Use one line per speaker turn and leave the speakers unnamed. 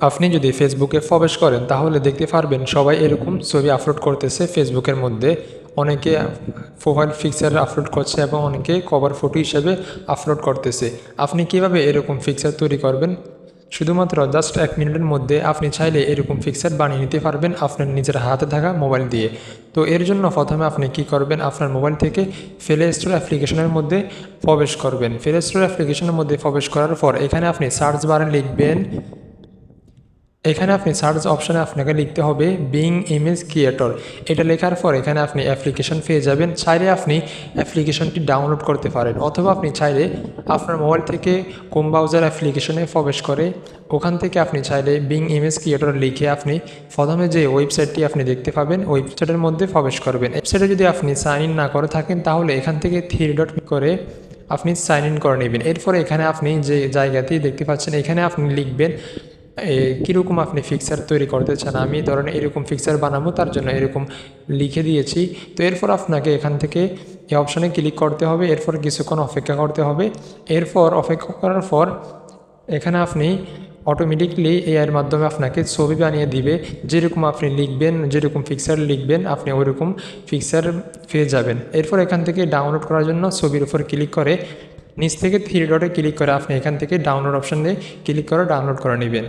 আপনি যদি ফেসবুকে প্রবেশ করেন, তাহলে দেখতে পারবেন সবাই এরকম ছবি আপলোড করতেছে ফেসবুকের মধ্যে। অনেকে প্রোফাইল পিকচার আপলোড করছে এবং অনেকে কভার ফটো হিসেবে আপলোড করতেছে। আপনি কীভাবে এরকম পিকচার তৈরি করবেন? শুধুমাত্র জাস্ট এক মিনিটের মধ্যে আপনি চাইলে এরকম পিকচার বানিয়ে নিতে পারবেন আপনার নিজের হাতে থাকা মোবাইল দিয়ে। তো এর জন্য প্রথমে আপনি কি করবেন? আপনার মোবাইল থেকে প্লে স্টোর অ্যাপ্লিকেশনের মধ্যে প্রবেশ করবেন। প্লে স্টোর অ্যাপ্লিকেশনের মধ্যে প্রবেশ করার পর এখানে আপনি সার্চ বারে লিখবেন এখানে আপনি সার্চ অপশানে আপনাকে লিখতে হবে বিং ইমেজ ক্রিয়েটর এটা লেখার পর এখানে আপনি অ্যাপ্লিকেশন পেয়ে যাবেন। চাইলে আপনি অ্যাপ্লিকেশনটি ডাউনলোড করতে পারেন অথবা আপনি চাইলে আপনার মোবাইল থেকে কোম ব্রাউজার অ্যাপ্লিকেশনে প্রবেশ করে। ওখান থেকে আপনি চাইলে বিং ইমেজ ক্রিয়েটর লিখে আপনি প্রথমে যে ওয়েবসাইটটি আপনি দেখতে পাবেন ওয়েবসাইটের মধ্যে প্রবেশ করবেন। ওয়েবসাইটে যদি আপনি সাইন ইন না করে থাকেন, তাহলে এখান থেকে থ্রি ডট করে আপনি সাইন ইন করে নেবেন। এরপরে এখানে আপনি যে জায়গাটি দেখতে পাচ্ছেন, এখানে আপনি লিখবেন কীরকম আপনি ফিক্সার তৈরি করতে চান? আমি ধরেন এরকম ফিক্সার বানাবো, তার জন্য এরকম লিখে দিয়েছি। তো এরপর আপনাকে এখান থেকে এই অপশানে ক্লিক করতে হবে, এরপর কিছুক্ষণ অপেক্ষা করতে হবে। এরপর অপেক্ষা করার পর এখানে আপনি অটোমেটিকলি এআইয়ের মাধ্যমে আপনাকে ছবি বানিয়ে দিবে। যেরকম আপনি লিখবেন, যেরকম ফিক্সার লিখবেন, আপনি ওইরকম ফিক্সার পেয়ে যাবেন। এরপর এখান থেকে ডাউনলোড করার জন্য ছবির উপর ক্লিক করে, নিচ থেকে থ্রি ডটে ক্লিক করে আপনি এখান থেকে ডাউনলোড অপশান দিয়ে ক্লিক করে ডাউনলোড করে নেবেন।